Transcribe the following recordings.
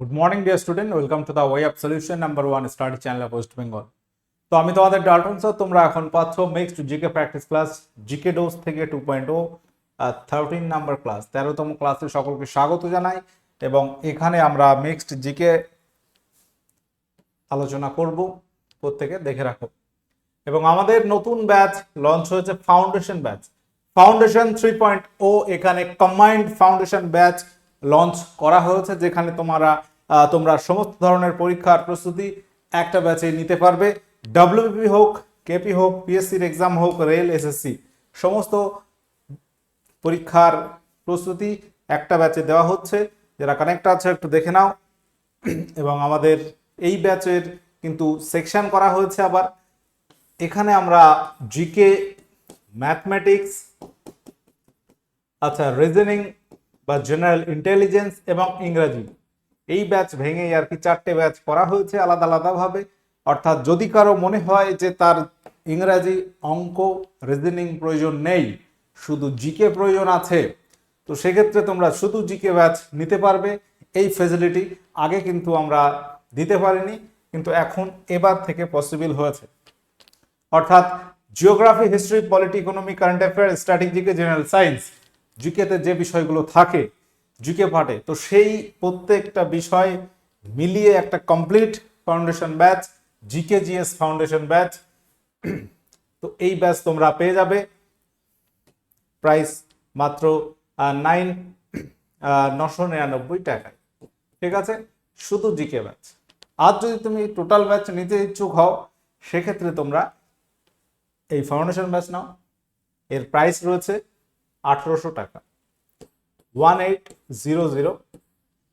Good morning dear student welcome to the way of solution number one study channel of West Bengal তো আমি তোমাদের Dalton sir তোমরা এখন পাচ্ছ mixed GK practice class GK dose থেকে two point o thirteen number class তেরোতম ক্লাসে সকলকে স্বাগত জানাই এবং এখানে আমরা মিক্সড জিকে আলোচনা করব, প্রত্যেকে দেখে রাখো। এবং আমাদের নতুন ব্যাচ লঞ্চ হয়েছে foundation batch foundation three point o এখানে কম্বাইন্ড ফাউন্ডেশন ব্যাচ লঞ্চ করা হয়েছে, যেখানে তোমরা তোমরা সমস্ত ধরনের পরীক্ষার প্রস্তুতি একটা ব্যাচে নিতে পারবে। ডাব্লিউপি হোক কেপি হোক পিএসসির এক্সাম হোক রেল এসএসসি সমস্ত পরীক্ষার প্রস্তুতি একটা ব্যাচে দেওয়া হচ্ছে। যারা কানেক্ট আছে, একটু দেখে নাও। এবং আমাদের এই ব্যাচের কিন্তু সেকশন করা হয়েছে আবার। এখানে আমরা জিকে ম্যাথমেটিক্স আচ্ছা রিজনিং বা জেনারেল ইন্টেলিজেন্স এবং ইংরাজি এই ব্যাচ ভেঙে আর কি চারটে ব্যাচ করা হয়েছে আলাদা আলাদাভাবে। অর্থাৎ যদি কারও মনে হয় যে তার ইংরাজি অঙ্ক রিজনিং প্রয়োজন নেই, শুধু জিকে প্রয়োজন আছে, তো সেক্ষেত্রে তোমরা শুধু জিকে ব্যাচ নিতে পারবে। এই ফেসিলিটি আগে কিন্তু আমরা দিতে পারিনি, কিন্তু এখন এবার থেকে পসিবল হয়েছে। অর্থাৎ geography history polity economy current affair স্ট্র্যাটেজিকে general science জিকেতে যে বিষয়গুলো থাকে জিকে পার্টে তো সেই প্রত্যেকটা বিষয় মিলিয়ে একটা complete foundation batch GK GS foundation batch তো এই ব্যাচ তোমরা পেয়ে যাবে। প্রাইস মাত্র নাইন নশো নিরানব্বই টাকায়। ঠিক আছে? শুধু জিকে ব্যাচ আর যদি তুমি টোটাল ব্যাচ নিতে ইচ্ছুক হও, সেক্ষেত্রে তোমরা এই ফাউন্ডেশন ব্যাচ নাও। এর প্রাইস রয়েছে আঠেরোশো টাকা। ওয়ান এইট জিরো জিরো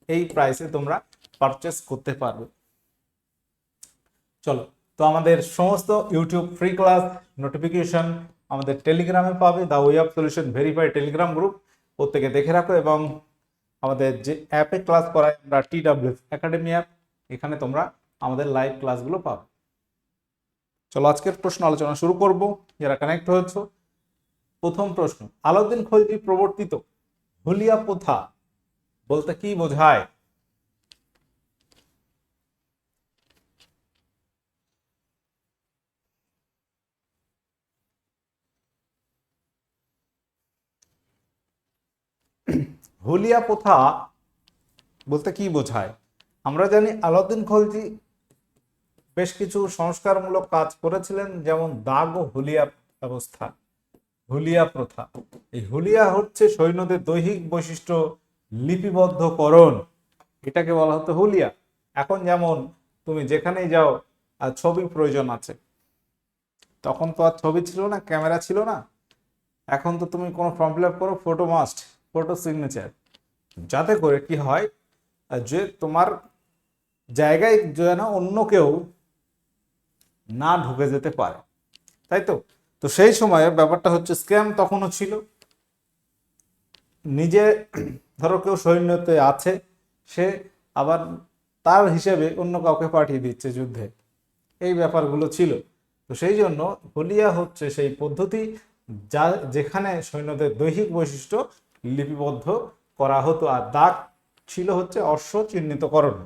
এই প্রাইসে তোমরা পারচেস করতে পারবে। চলো, তো আমাদের সমস্ত ইউটিউব ফ্রি ক্লাস নোটিফিকেশন আমাদের টেলিগ্রামে পাবে the way of solution verify Telegram group প্রত্যেকে দেখে রাখো এবং আমাদের যে অ্যাপে ক্লাস করাই আমরা টি ডাব্লিউ একাডেমি অ্যাপ এখানে তোমরা আমাদের লাইভ ক্লাসগুলো পাবে। চলো, আজকের প্রশ্ন আলোচনা শুরু করব, যারা কানেক্ট হয়েছে। প্রথম প্রশ্ন, আলাউদ্দিন খলজি প্রবর্তিত হুলিয়া প্রথা বলতে কি বোঝায়? হুলিয়া প্রথা বলতে কি বোঝায়? আমরা জানি আলাউদ্দিন খলজি বেশ কিছু সংস্কারমূলক কাজ করেছিলেন, যেমন দাগ ও হুলিয়া ব্যবস্থা। হুলিয়া প্রথা। এই হুলিয়া হচ্ছে সৈন্যদের দৈহিক বৈশিষ্ট্য লিপিবদ্ধকরণ। এটাকে বলা হতো হুলিয়া। এখন যেমন তুমি যেখানেই যাও, আর ছবি প্রয়োজন আছে। তখন তো আর ছবি ছিল না, ক্যামেরা ছিল না। এখন তো তুমি কোনো ফর্ম ফিল আপ করো ফটো মাস্ট ফটো সিগনেচার যাতে করে কি হয়, যে তোমার জায়গায় যেন অন্য কেউ না ঢুকে যেতে পারে। তাই তো? তো সেই সময়ে ব্যাপারটা হচ্ছে স্ক্যাম তখনও ছিল। নিজে ধরো কেউ সৈন্যতে আছে, সে আবার তার হিসেবে অন্য কাউকে পাঠিয়ে দিচ্ছে যুদ্ধে। এই ব্যাপারগুলো ছিল। তো সেই জন্য হলিয়া হচ্ছে সেই পদ্ধতি যা যেখানে সৈন্যদের দৈহিক বৈশিষ্ট্য লিপিবদ্ধ করা হতো আর দাগ ছিল হচ্ছে অশ্ব চিহ্নিতকরণ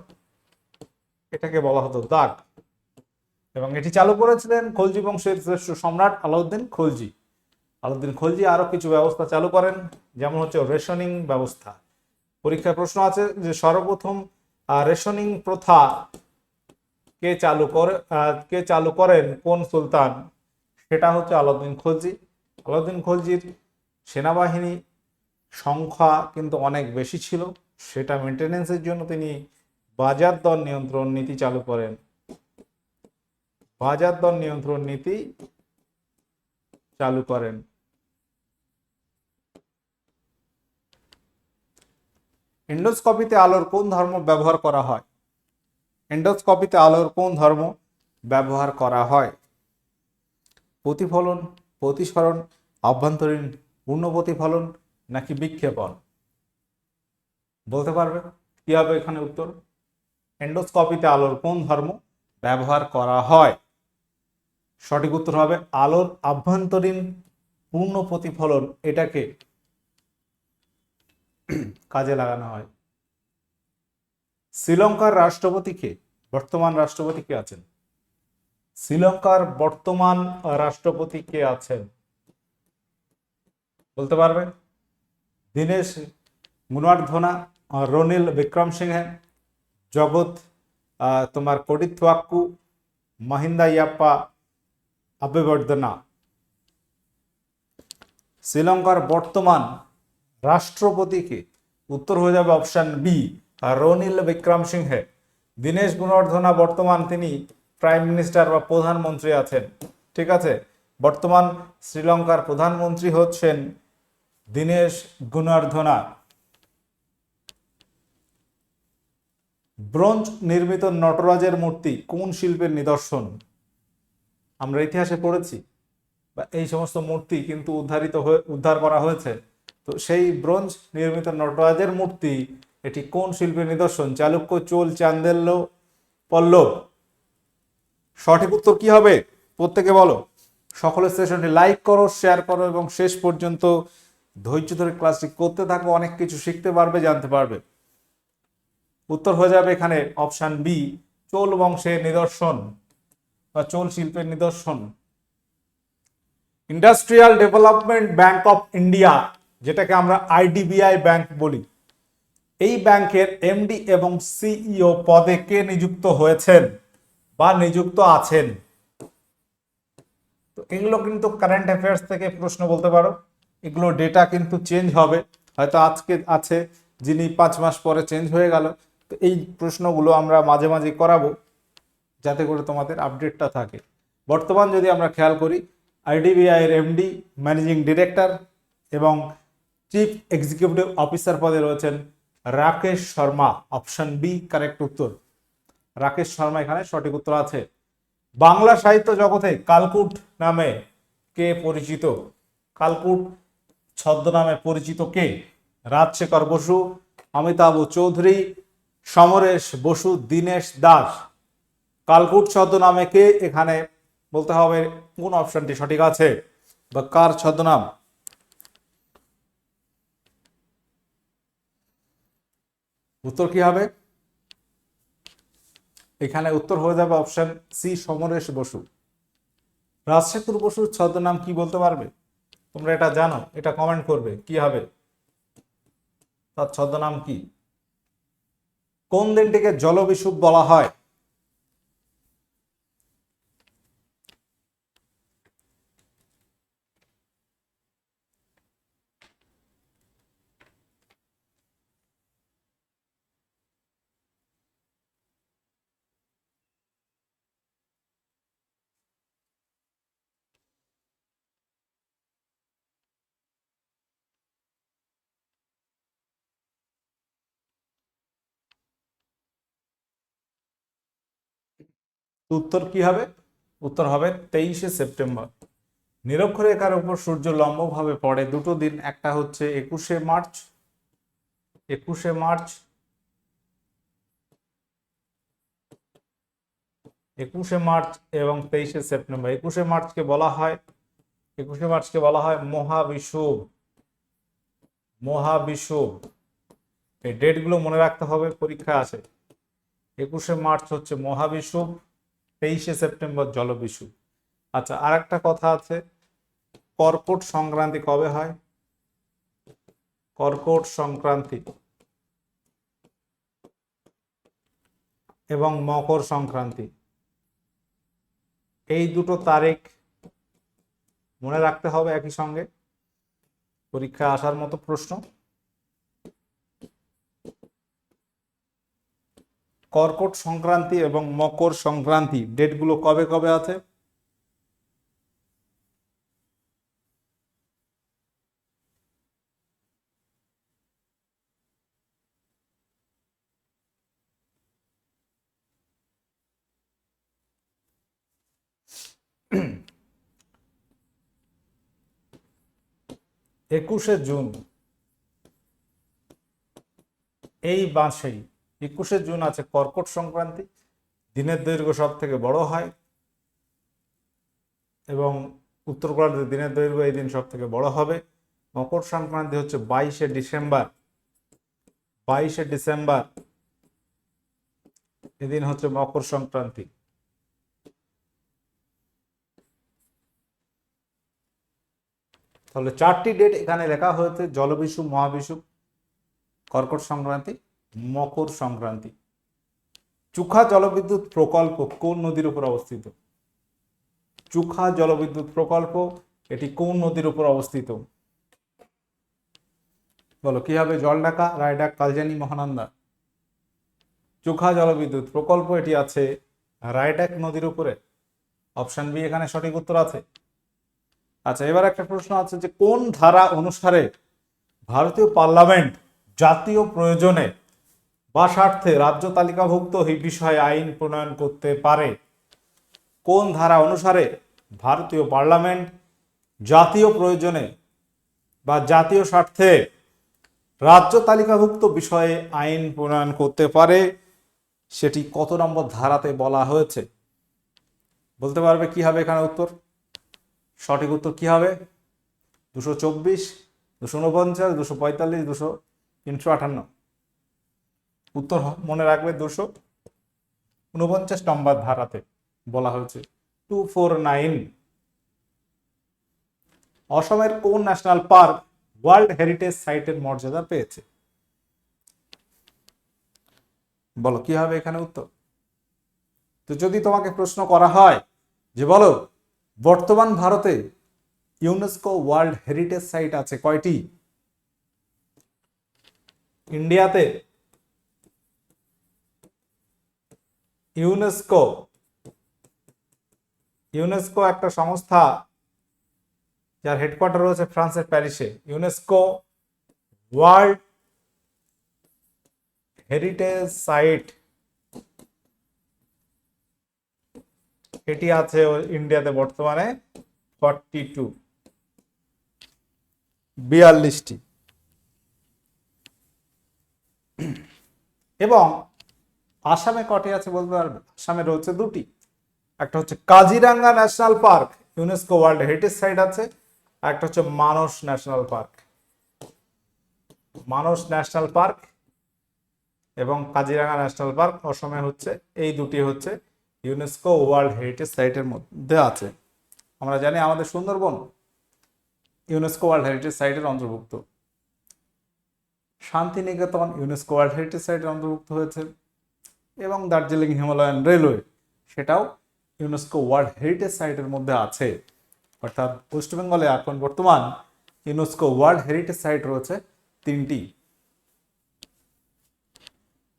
এটাকে বলা হতো দাগ। এবং এটি চালু করেছিলেন খলজি বংশের শ্রেষ্ঠ সম্রাট আলাউদ্দিন খলজি। আলাউদ্দিন খলজি আরও কিছু ব্যবস্থা চালু করেন, যেমন হচ্ছে রেশনিং ব্যবস্থা। পরীক্ষায় প্রশ্ন আছে যে সর্বপ্রথম রেশনিং প্রথা কে চালু করে কে চালু করেন কোন সুলতান? সেটা হচ্ছে আলাউদ্দিন খলজি। আলাউদ্দিন খলজির সেনাবাহিনী সংখ্যা কিন্তু অনেক বেশি ছিল। সেটা মেনটেনেন্সের জন্য তিনি বাজার দর নিয়ন্ত্রণ নীতি চালু করেন। বাজার দর নিয়ন্ত্রণ নীতি চালু করেন। এন্ডোস্কপিতে আলোর কোন ধর্ম ব্যবহার করা হয়? এন্ডোস্কপিতে আলোর কোন ধর্ম ব্যবহার করা হয়? প্রতিফলন, প্রতিসরণ, আভ্যন্তরীণ পূর্ণ প্রতিফলন নাকি বিক্ষেপণ? বলতে পারবে? কি হবে এখানে উত্তর? এন্ডোস্কপিতে আলোর কোন ধর্ম ব্যবহার করা হয়? সঠিক উত্তর হবে আলোর আভ্যন্তরীণ পূর্ণ প্রতিফলন এটাকে কাজে লাগানো হয়। শ্রীলঙ্কার রাষ্ট্রপতি কে? বর্তমান রাষ্ট্রপতি কে আছেন? শ্রীলঙ্কার বর্তমান রাষ্ট্রপতি কে আছেন? বলতে পারবে? দীনেশ গুণার্ধনা রনিল বিক্রম সিংহে জগৎ তোমার কডিথওয়াক্কু মহিন্দা ইয়াপ্পা আবেবর্ধনা শ্রীলঙ্কার বর্তমান রাষ্ট্রপতিকে উত্তর হয়ে যাবে option B Ranil Wickremesinghe Dinesh Gunawardena বর্তমান তিনি প্রাইম মিনিস্টার বা প্রধানমন্ত্রী আছেন, ঠিক আছে? বর্তমান শ্রীলঙ্কার প্রধানমন্ত্রী হচ্ছেন দীনেশ গুণার্ধনা ব্রোঞ্জ নির্মিত নটরাজের মূর্তি কোন শিল্পের নিদর্শন? আমরা ইতিহাসে পড়েছি বা এই সমস্ত মূর্তি কিন্তু উদ্ধারিত হয়ে, উদ্ধার করা হয়েছে। তো সেই ব্রোঞ্জ নির্মিত নটরাজের মূর্তি, এটি কোন শিল্পের নিদর্শন? চালুক্য, চোল, চান্দেল্য, পল্লব। সঠিক উত্তর কি হবে? প্রত্যেকে বলো। সকলের সেশনটি লাইক করো শেয়ার করো এবং শেষ পর্যন্ত ধৈর্য ধরে ক্লাসটি করতে থাকো। অনেক কিছু শিখতে পারবে, জানতে পারবে। উত্তর হয়ে যাবে এখানে অপশান বি চোল বংশের নিদর্শন। বা চোল শিল্পের নিদর্শন। Industrial development bank of India যেটাকে আমরা আইডিবিআই ব্যাংক বলি, এই ব্যাংকের এমডি এবং সিইও পদে কে নিযুক্ত হয়েছেন বা নিযুক্ত আছেন? তো এগুলো কিন্তু কারেন্ট অ্যাফেয়ার্স থেকে প্রশ্ন বলতে পারো। এগুলো ডেটা কিন্তু চেঞ্জ হবে। হয়তো আজকে আছে, যিনি পাঁচ মাস পরে চেঞ্জ হয়ে গেল। তো এই প্রশ্নগুলো আমরা মাঝে মাঝে করাবো। যাতে করে তোমাদের আপডেটটা থাকে। বর্তমান যদি আমরা খেয়াল করি আইডিবিআইয়ের এমডি ম্যানেজিং ডিরেক্টর এবং চিফ এক্সিকিউটিভ অফিসার পদে রয়েছেন Rakesh Sharma option B correct উত্তর। রাকেশ শর্মা এখানে সঠিক উত্তর আছে। বাংলা সাহিত্য জগতে কালকুট নামে কে পরিচিত? কালকুট ছদ্মনামে পরিচিত কে? রাজশেখর বসু, অমিতাভ চৌধুরী, সমরেশ বসু, দীনেশ দাস। কালকুট ছদ্মনামে কে? এখানে বলতে হবে কোন অপশনটি সঠিক আছে? বা কার ছদ্মনাম? উত্তর কি হবে? এখানে উত্তর হয়ে যাবে অপশন সি, সমরেশ বসু। রাজশেখর বসুর ছদ্মনাম কি বলতে পারবে? তোমরা এটা জানো, এটা কমেন্ট করবে, কি হবে? তার ছদ্মনাম কি? কোন দিনটিকে জলবিষুব বলা হয়? উত্তর কি হবে? উত্তর হবে তেইশে সেপ্টেম্বর। নিরক্ষরেখার উপর সূর্য লম্বভাবে পড়ে, দুটো দিন, একটা হচ্ছে একুশে মার্চ। একুশে মার্চ একুশে মার্চ এবং তেইশে সেপ্টেম্বর। একুশে মার্চকে বলা হয়, একুশে মার্চকে বলা হয় মহাবিষুব। মহাবিষুব। এই ডেটগুলো মনে রাখতে হবে পরীক্ষা আছে একুশে মার্চ হচ্ছে মহাবিষুব। তেইশে সেপ্টেম্বর জলবিষু। আচ্ছা আর একটা কথা আছে। কর্কট সংক্রান্তি কবে হয়? কর্কট সংক্রান্তি এবং মকর সংক্রান্তি। এই দুটো তারিখ মনে রাখতে হবে একই সঙ্গে। পরীক্ষা আসার মতো প্রশ্ন। কর্কট সংক্রান্তি এবং মকর সংক্রান্তি ডেটগুলো কবে কবে আছে? একুশে জুন। এই মাসেই একুশে জুন আছে কর্কট সংক্রান্তি, দিনের দৈর্ঘ্য সব থেকে বড় হয়, এবং উত্তর গোলার্ধে দিনের দৈর্ঘ্য এই দিন সব থেকে বড় হবে। মকর সংক্রান্তি হচ্ছে বাইশে ডিসেম্বর বাইশে ডিসেম্বর এদিন হচ্ছে মকর সংক্রান্তি। তাহলে চারটি ডেট এখানে লেখা হয়েছে, জলবিষু, মহাবিষু, কর্কট সংক্রান্তি। মকর সংক্রান্তি। চুখা জলবিদ্যুৎ প্রকল্প কোন নদীর উপর অবস্থিত? চুখা জলবিদ্যুৎ প্রকল্প, এটি কোন নদীর উপর অবস্থিত? বলো, কি হবে? জলডাকা রায়ডাক, কালজানি, মহানন্দা। চুখা জলবিদ্যুৎ প্রকল্প, এটি আছে রায়ডাক নদীর উপরে। অপশন বি, এখানে সঠিক উত্তর আছে। আচ্ছা এবার একটা প্রশ্ন আছে যে কোন ধারা অনুসারে ভারতীয় পার্লামেন্ট জাতীয় প্রয়োজনে বা স্বার্থে রাজ্য তালিকাভুক্ত এই বিষয়ে আইন প্রণয়ন করতে পারে। কোন ধারা অনুসারে ভারতীয় পার্লামেন্ট জাতীয় প্রয়োজনে বা জাতীয় স্বার্থে রাজ্য তালিকাভুক্ত বিষয়ে আইন প্রণয়ন করতে পারে, সেটি কত নম্বর ধারাতে বলা হয়েছে? বলতে পারবে কি হবে এখানে উত্তর? সঠিক উত্তর কি হবে? দুশো চব্বিশ, দুশো উনপঞ্চাশ, দুশো পঁয়তাল্লিশ, দুশো তিনশো আটান্ন। উত্তর মনে রাখবে দুশো উনপঞ্চাশ নম্বর ধারাতে বলা হয়েছে, টু ফোর নাইন। অসমের কোন ন্যাশনাল পার্ক ওয়ার্ল্ড হেরিটেজ সাইটের মর্যাদা পেয়েছে? বলো, কি হবে এখানে উত্তর? তো যদি তোমাকে প্রশ্ন করা হয় যে বলো, বর্তমান ভারতে ইউনেস্কো ওয়ার্ল্ড হেরিটেজ সাইট আছে কয়টি? ইন্ডিয়াতে ইউনেস্কো। ইউনেস্কো একটা সংস্থা যার হেডকোয়ার্টার রয়েছে ফ্রান্সের প্যারিসে। UNESCO world heritage site. এটি আছে ইন্ডিয়াতে বর্তমানে ফর্টি টু। বিয়াল্লিশটি। এবং আসামে কটি আছে বলতে পারবে? আসামে রয়েছে দুটি। একটা হচ্ছে Kaziranga national park, UNESCO world heritage site আছে। আর একটা হচ্ছে Manas national park. Manas national park এবং কাজিরাঙ্গা ন্যাশনাল পার্ক অসমে হচ্ছে, এই দুটি হচ্ছে ইউনেস্কো ওয়ার্ল্ড হেরিটেজ সাইটের মধ্যে আছে। আমরা জানি আমাদের সুন্দরবন, ইউনেস্কো ওয়ার্ল্ড হেরিটেজ সাইটের অন্তর্ভুক্ত। শান্তিনিকেতন ইউনেস্কো ওয়ার্ল্ড হেরিটেজ সাইটের অন্তর্ভুক্ত হয়েছে। এবং দার্জিলিং হিমালয়ান রেলওয়ে, সেটাও ইউনেস্কো ওয়ার্ল্ড হেরিটেজ সাইটের মধ্যে আছে। অর্থাৎ ওয়েস্ট বেঙ্গলে এখন বর্তমান ইউনেস্কো ওয়ার্ল্ড হেরিটেজ সাইট রয়েছে তিনটি।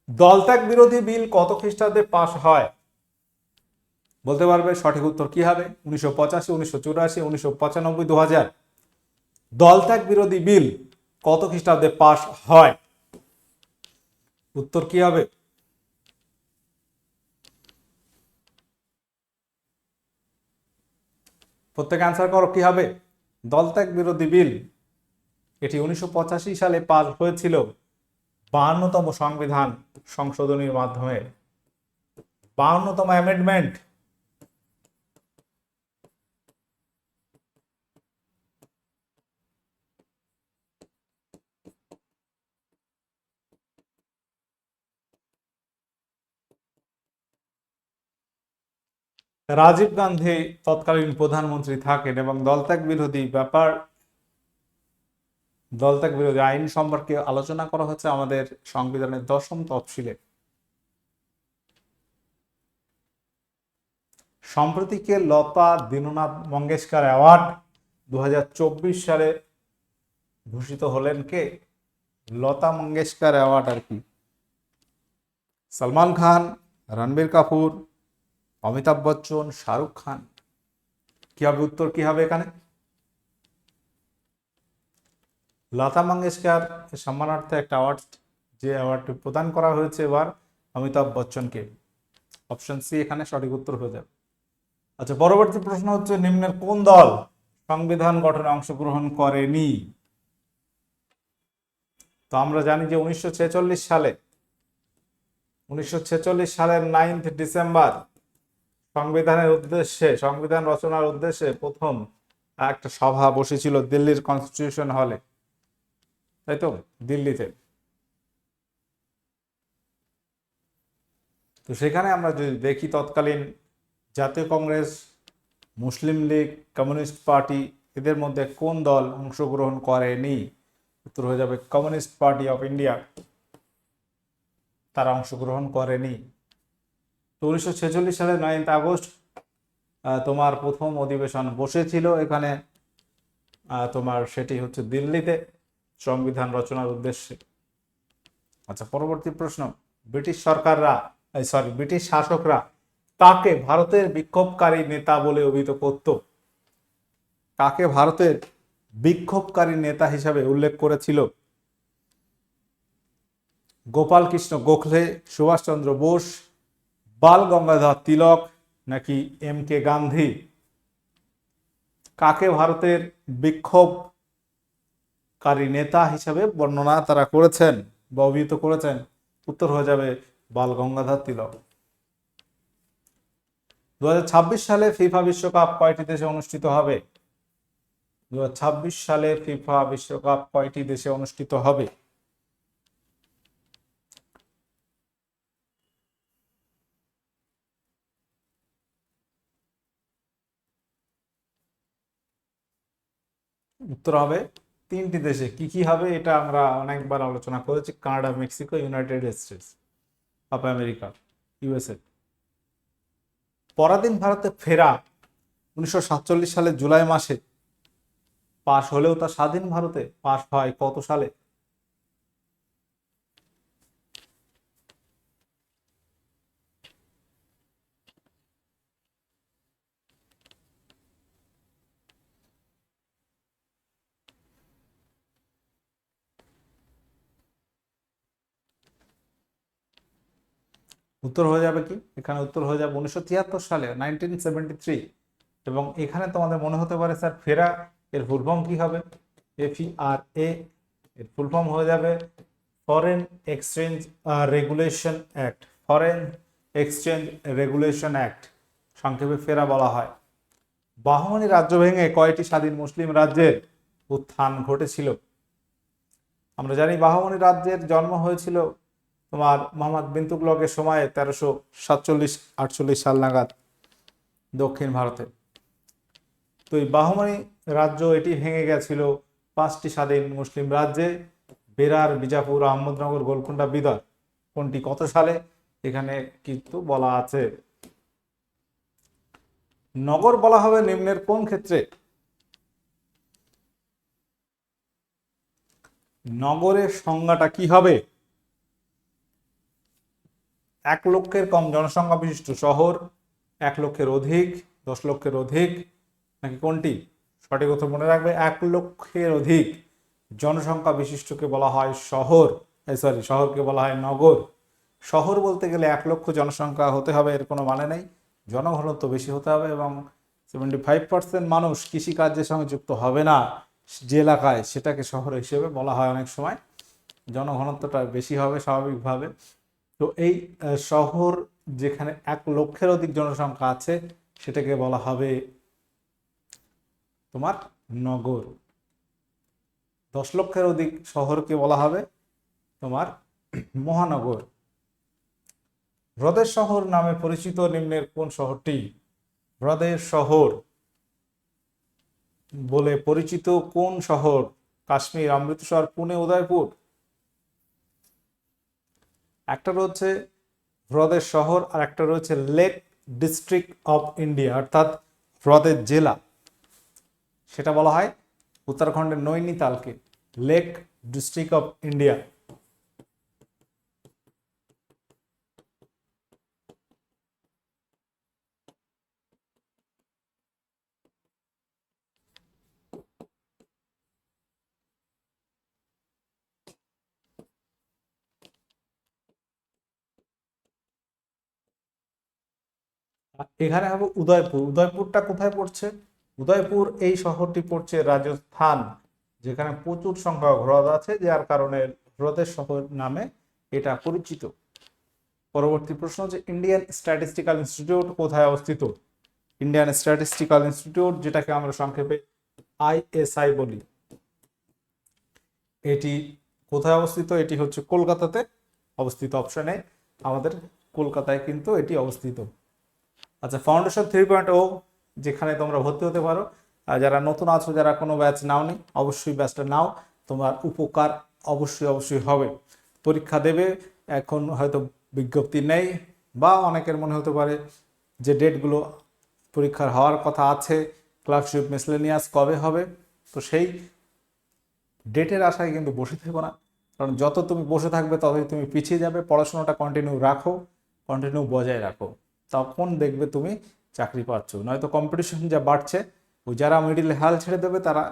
দলত্যাগ বিরোধী বিল কত খ্রিস্টাব্দে পাশ হয়? বলতে পারবে সঠিক উত্তর কি হবে? উনিশশো পঁচাশি, উনিশশো চুরাশি, উনিশশো পঁচানব্বই দু হাজার দলত্যাগ বিরোধী বিল কত খ্রিস্টাব্দে পাশ হয়? উত্তর কি হবে? প্রত্যেকে অ্যান্সার করো, কি হবে? দলত্যাগ বিরোধী বিল। এটি উনিশশো পঁচাশি সালে পাস হয়েছিল বাহান্নতম সংবিধান সংশোধনীর মাধ্যমে। বাহান্নতম অ্যামেন্ডমেন্ট রাজীব গান্ধী তৎকালীন প্রধানমন্ত্রী থাকেন এবং দলত্যাগ বিরোধী ব্যাপার, দলত্যাগ বিরোধী আইন সম্পর্কে আলোচনা করা হচ্ছে আমাদের সংবিধানের দশম তফসিলে। সম্প্রতিকে লতা দীননাথ মঙ্গেশকর অ্যাওয়ার্ড দু হাজার চব্বিশ সালে ভূষিত হলেন কে? লতা মঙ্গেশকর অ্যাওয়ার্ড আর কি। সলমান খান, রণবীর কাপুর অমিতাভ বচ্চন, শাহরুখ খান। কি হবে উত্তর, কি হবে এখানে? লতা মঙ্গেশকর সম্মানার্থে একটা অ্যাওয়ার্ড যে অ্যাওয়ার্ডটি প্রদান করা হয়েছে এবার অমিতাভ বচ্চনকে। অপশন সি এখানে সঠিক উত্তর হয়ে যাবে। আচ্ছা পরবর্তী প্রশ্ন হচ্ছে, নিম্নের কোন দল সংবিধান গঠনে অংশগ্রহণ করেনি? তো আমরা জানি যে উনিশশো ছেচল্লিশ সালে, উনিশশো ছেচল্লিশ সালের নাইন্থ ডিসেম্বর সংবিধানের উদ্দেশ্যে, সংবিধান রচনার উদ্দেশ্যে প্রথম একটা সভা বসেছিল দিল্লির কনস্টিটিউশন হলে তাই তো? দিল্লিতে। তো সেখানে আমরা যদি দেখি, তৎকালীন জাতীয় কংগ্রেস, মুসলিম লীগ, কমিউনিস্ট পার্টি, এদের মধ্যে কোন দল অংশগ্রহণ করেনি? উত্তর হয়ে যাবে, কমিউনিস্ট পার্টি অফ ইন্ডিয়া। তারা অংশগ্রহণ করেনি। উনিশশো ছেচল্লিশ সালে নাইন্থ আগস্ট তোমার প্রথম অধিবেশন বসেছিল এখানে। তোমার সেটি হচ্ছে দিল্লিতে সংবিধান রচনার উদ্দেশ্যে। আচ্ছা পরবর্তী প্রশ্ন। ব্রিটিশ সরকাররা সরি ব্রিটিশ শাসকরা তাকে ভারতের বিক্ষোভকারী নেতা বলে অভিহিত করত? কাকে ভারতের বিক্ষোভকারী নেতা হিসাবে উল্লেখ করেছিল? গোপাল কৃষ্ণ গোখলে, সুভাষচন্দ্র বোস বাল গঙ্গাধর তিলক নাকি এম কে গান্ধী? কাকে ভারতের বিক্ষোভকারী নেতা হিসাবে বর্ণনা তারা করেছেন বা অভিহিত করেছেন? উত্তর হয়ে যাবে বাল গঙ্গাধর তিলক। দু হাজার ছাব্বিশ সালে ফিফা বিশ্বকাপ কয়টি দেশে অনুষ্ঠিত হবে? দু হাজার ছাব্বিশ সালে ফিফা বিশ্বকাপ কয়টি দেশে অনুষ্ঠিত হবে? উত্তর হবে তিনটি দেশে। কি কি হবে এটা আমরা অনেকবার আলোচনা করেছি, Canada, Mexico, United States of America, USA. পরাধীন ভারতে ফেরা উনিশশো সাতচল্লিশ সালে জুলাই মাসে, পাশ হলেও তা স্বাধীন ভারতে পাশ হয় কত সালে? উত্তর হয়ে যাবে কি? এখানে উত্তর হয়ে যাবে উনিশশো তিয়াত্তর সালে নাইনটিন সেভেন্টি থ্রি এবং এখানে তোমাদের মনে হতে পারে, স্যার, ফেরা, এর ফুল ফর্ম কি হবে? এফ আর এ এর ফুল ফর্ম হয়ে যাবে foreign exchange regulation act foreign exchange regulation act সংক্ষেপে ফেরা বলা হয়। বাহমানি রাজ্য ভেঙে কয়টি স্বাধীন মুসলিম রাজ্যের উত্থান ঘটেছিল? আমরা জানি বাহমানি রাজ্যের জন্ম হয়েছিল তোমার মোহাম্মদ বিন তুগলকের সময়ে তেরোশো সাতচল্লিশ, আটচল্লিশ সাল নাগাদ দক্ষিণ ভারতে। তো এই বাহমানি রাজ্য, এটি ভেঙে গেছিল পাঁচটি স্বাধীন মুসলিম রাজ্যে, বেরার, বিজাপুর, আহমদনগর গোলকুন্ডা বিদর। কোনটি কত সালে? এখানে কিন্তু বলা আছে। নগর বলা হবে নিম্নের কোন ক্ষেত্রে? নগরের সংজ্ঞাটা কি হবে? এক লক্ষের কম জনসংখ্যা বিশিষ্ট শহর, এক লক্ষের অধিক, দশ লক্ষের অধিক, নাকি কোনটি? সঠিক উত্তর মনে রাখবে, এক লক্ষের অধিক জনসংখ্যা বিশিষ্টকে বলা হয় শহর সরি শহরকে বলা হয় নগর। শহর বলতে গেলে এক লক্ষ জনসংখ্যা হতে হবে, এর কোনো মানে নেই। জনঘনত্ব বেশি হতে হবে এবং সেভেন্টি ফাইভ পার্সেন্ট মানুষ কৃষিকার্যের সঙ্গে যুক্ত হবে না। যে এলাকায় সেটাকে শহর হিসেবে বলা হয় অনেক সময়। জনঘনত্বটা বেশি হবে, স্বাভাবিকভাবে। তো এই শহর যেখানে এক লক্ষের অধিক জনসংখ্যা আছে, সেটাকে বলা হবে তোমার নগর। দশ লক্ষের অধিক শহরকে বলা হবে তোমার মহানগর। হ্রদের শহর নামে পরিচিত নিম্নের কোন শহরটি? হ্রদের শহর বলে পরিচিত কোন শহর? কাশ্মীর, অমৃতসর, পুনে, উদয়পুর? একটা রয়েছে হ্রদের শহর আর একটা রয়েছে লেক ডিস্ট্রিক্ট অফ ইন্ডিয়া অর্থাৎ হ্রদের জেলা। সেটা বলা হয় উত্তরাখণ্ডের নৈনিতালকে লেক ডিস্ট্রিক্ট অফ ইন্ডিয়া এখানে হবে উদয়পুর। উদয়পুরটা কোথায় পড়ছে? উদয়পুর এই শহরটি পড়ছে রাজস্থান, যেখানে প্রচুর সংখ্যক হ্রদ আছে, যার কারণে হ্রদের শহর নামে এটা পরিচিত। পরবর্তী প্রশ্ন হচ্ছে ইন্ডিয়ান স্ট্যাটিস্টিক্যাল ইনস্টিটিউট কোথায় অবস্থিত? ইন্ডিয়ান স্ট্যাটিস্টিক্যাল ইনস্টিটিউট যেটাকে আমরা সংক্ষেপে আইএসআই বলি, এটি কোথায় অবস্থিত? এটি হচ্ছে কলকাতাতে অবস্থিত। অপশনে আমাদের কলকাতায় কিন্তু এটি অবস্থিত। আচ্ছা ফাউন্ডেশন থ্রি পয়েন্ট ও যেখানে তোমরা ভর্তি হতে পারো। আর যারা নতুন আছো, যারা কোনো ব্যাচ নাওনি, অবশ্যই ব্যাচটা নাও। তোমার উপকার অবশ্যই অবশ্যই হবে। পরীক্ষা দেবে, এখন হয়তো বিজ্ঞপ্তি নেই, বা অনেকের মনে হতে পারে যে ডেটগুলো পরীক্ষার হওয়ার কথা আছে ক্লার্কশিপ মিসলেনিয়াস কবে হবে? তো সেই ডেটের আশায় কিন্তু বসে থেকো না। কারণ যত তুমি বসে থাকবে, ততই তুমি পিছিয়ে যাবে। পড়াশোনাটা কন্টিনিউ রাখো কন্টিনিউ বজায় রাখো। তখন দেখবে তুমি চাকরি পাচ্ছ। নয়তো কম্পিটিশন যা বাড়ছে, ওই যারা মিডিলে হাল ছেড়ে দেবে তারা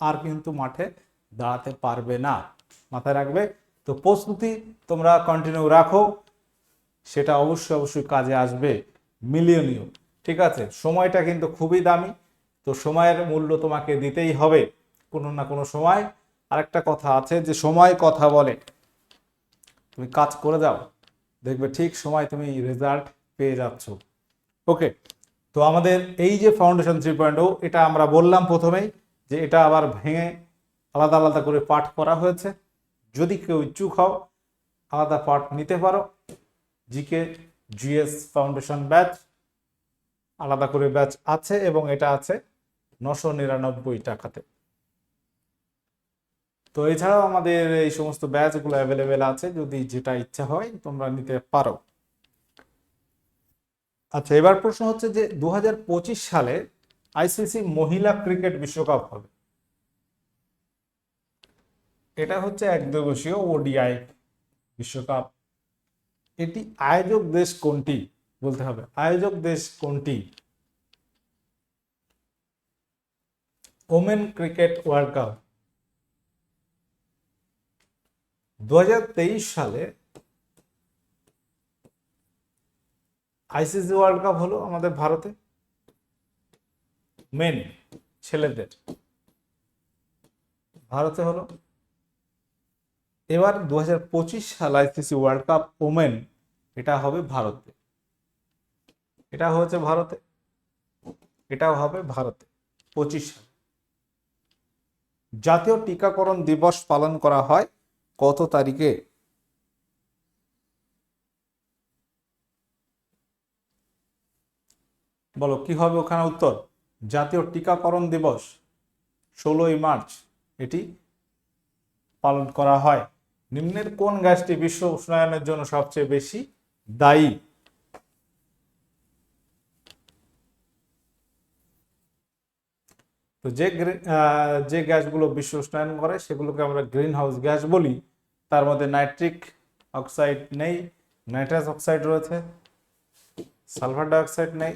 আর কিন্তু মাঠে দাঁড়াতে পারবে না। মাথায় রাখবে? তো প্রস্তুতি তোমরা কন্টিনিউ রাখো, সেটা অবশ্যই অবশ্যই কাজে আসবে। মিলিয়নীয় ঠিক আছে? সময়টা কিন্তু খুবই দামি, তো সময়ের মূল্য তোমাকে দিতেই হবে, কোনো না কোনো সময়। আরেকটা কথা আছে যে সময় কথা বলে। তুমি কাজ করে যাও, দেখবে ঠিক সময় তুমি রেজাল্ট পেয়ে যাচ্ছ। ওকে তো আমাদের এই যে ফাউন্ডেশন থ্রি পয়েন্ট এটা আমরা বললাম প্রথমেই যে এটা আবার ভেঙে আলাদা আলাদা করে পাঠ করা হয়েছে। যদি কেউ ইচ্ছুক হও, আলাদা পাঠ নিতে পারো। জিকে জিএস ফাউন্ডেশন ব্যাচ আলাদা করে ব্যাচ আছে এবং এটা আছে নশো নিরানব্বই টাকাতে। তো এছাড়াও আমাদের এই সমস্ত ব্যাচগুলো অ্যাভেলেবেল আছে, যদি যেটা ইচ্ছা হয় তোমরা নিতে পারো। আচ্ছা এবার প্রশ্ন হচ্ছে যে দু হাজার পঁচিশ সালে আইসিসি মহিলা ক্রিকেট বিশ্বকাপ হবে। এটা হচ্ছে এক দিবসীয় ওডিআই বিশ্বকাপ। এটি আয়োজক দেশ কোনটি বলতে হবে? আয়োজক দেশ কোনটি? Women cricket world cup. দুহাজার তেইশ সালে আইসিসি ওয়ার্ল্ড কাপ হলো আমাদের ভারতে। মেন ছেলেদের। ভারতে হলো। এবার দু পঁচিশ সাল আইসিসি ওয়ার্ল্ড কাপ ওমেন, এটা হবে ভারতে। এটা হয়েছে ভারতে। এটাও হবে ভারতে। পঁচিশ সাল। জাতীয় টিকাকরণ দিবস পালন করা হয় কত তারিখে? বলো, কি হবে ওখানে উত্তর? জাতীয় টিকাকরণ দিবস, ষোলোই মার্চ, এটি পালন করা হয়। নিম্নের কোন গ্যাসটি বিশ্ব উষ্ণায়নের জন্য সবচেয়ে বেশি দায়ী? তো যে যে গ্যাসগুলো বিশ্ব উষ্ণায়ন করে, সেগুলোকে আমরা গ্রিন হাউস গ্যাস বলি। তার মধ্যে নাইট্রিক অক্সাইড নেই, নাইট্রাস অক্সাইড রয়েছে, সালফার ডাইঅক্সাইড নেই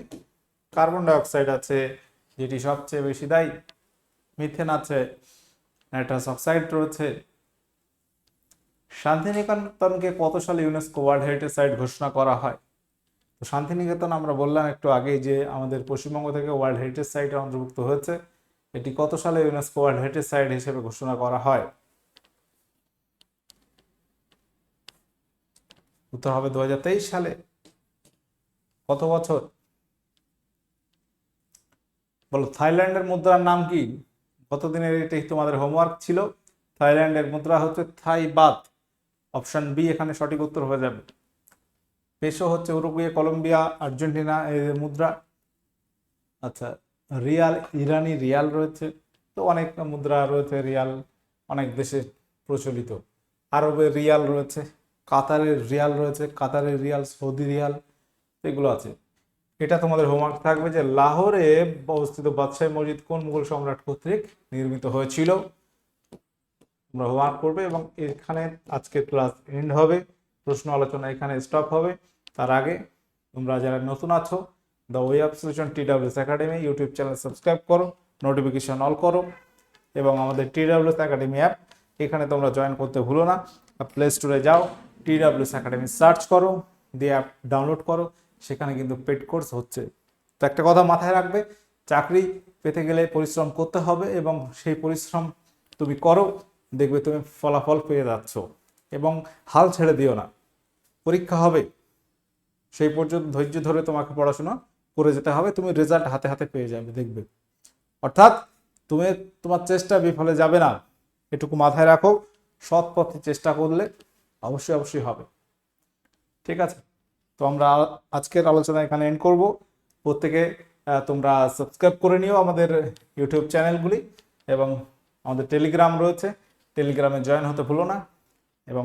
কার্বন ডাইঅক্সাইড আছে, যেটি সবচেয়ে বেশি দায়ী। মিথেন আছে, নাইট্রাস অক্সাইড রয়েছে। শান্তিনিকেতনকে কত সালে ইউনেস্কো ওয়ার্ল্ড হেরিটেজ সাইট ঘোষণা করা হয়? তো শান্তিনিকেতন আমরা বললাম একটু আগেই যে আমাদের পশ্চিমবঙ্গ থেকে ওয়ার্ল্ড হেরিটেজ সাইটে অন্তর্ভুক্ত হয়েছে। এটি কত সালে ইউনেস্কো ওয়ার্ল্ড হেরিটেজ সাইট হিসেবে ঘোষণা করা হয়? উত্তর হবে দুহাজার তেইশ সালে। কত বছর? বলো, থাইল্যান্ডের মুদ্রার নাম কি? কতদিনের এটাই তোমাদের হোমওয়ার্ক ছিল। থাইল্যান্ডের মুদ্রা হচ্ছে থাই বাত অপশন বি এখানে সঠিক উত্তর হয়ে যাবে। পেশো হচ্ছে উরুগুয়ে, কলম্বিয়া, আর্জেন্টিনা এর মুদ্রা। আচ্ছা রিয়াল, ইরানি রিয়াল রয়েছে। তো অনেক মুদ্রা রয়েছে রিয়াল, অনেক দেশে প্রচলিত। আরবের রিয়াল রয়েছে, কাতারের রিয়াল রয়েছে, কাতারের রিয়াল, সৌদি রিয়াল, এগুলো আছে। এটা তোমাদের হোমওয়ার্ক থাকবে যে লাহোরে অবস্থিত বাদশাহী মসজিদ কোন মুঘল সম্রাট কর্তৃক নির্মিত হয়েছিল? তোমরা হোমওয়ার্ক করবে এবং এখানে আজকের ক্লাস এন্ড হবে। প্রশ্ন আলোচনা এখানে স্টপ হবে। তার আগে তোমরা যারা নতুন আছো the way of solution T WS academy YouTube channel subscribe করো নোটিফিকেশন অল করো এবং আমাদের টি ডাব্লিউএস একাডেমি অ্যাপ এখানে তোমরা জয়েন করতে ভুলো না। প্লে স্টোরে যাও টি ডাব্লিউএস একাডেমি সার্চ করো, দিয়ে অ্যাপ ডাউনলোড করো। সেখানে কিন্তু পেড কোর্স হচ্ছে। তো একটা কথা মাথায় রাখবে, চাকরি পেতে গেলে পরিশ্রম করতে হবে এবং সেই পরিশ্রম তুমি করো, দেখবে তুমি ফলাফল পেয়ে যাচ্ছ এবং হাল ছেড়ে দিও না। পরীক্ষা হবে, সেই পর্যন্ত ধৈর্য ধরে তোমাকে পড়াশোনা করে যেতে হবে, তুমি রেজাল্ট হাতে হাতে পেয়ে যাবে, দেখবে। অর্থাৎ তুমি তোমার চেষ্টা বিফলে যাবে না, এটুকু মাথায় রাখো, সৎ পথে চেষ্টা করলে অবশ্যই অবশ্যই হবে। ঠিক আছে? তো আমরা আজকের আলোচনা এখানে এন্ড করব। প্রত্যেকে তোমরা সাবস্ক্রাইব করে নিও আমাদের ইউটিউব চ্যানেলগুলি এবং আমাদের টেলিগ্রাম রয়েছে। টেলিগ্রামে জয়েন হতে ভুলো না এবং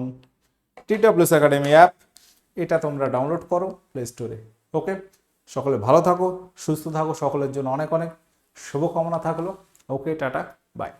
টিডব্লিউএস একাডেমি অ্যাপ এটা তোমরা ডাউনলোড করো প্লে স্টোরে ওকে সকলে ভালো থাকো, সুস্থ থাকো, সকলের জন্য অনেক অনেক শুভকামনা থাকল। ওকে টাটা বাই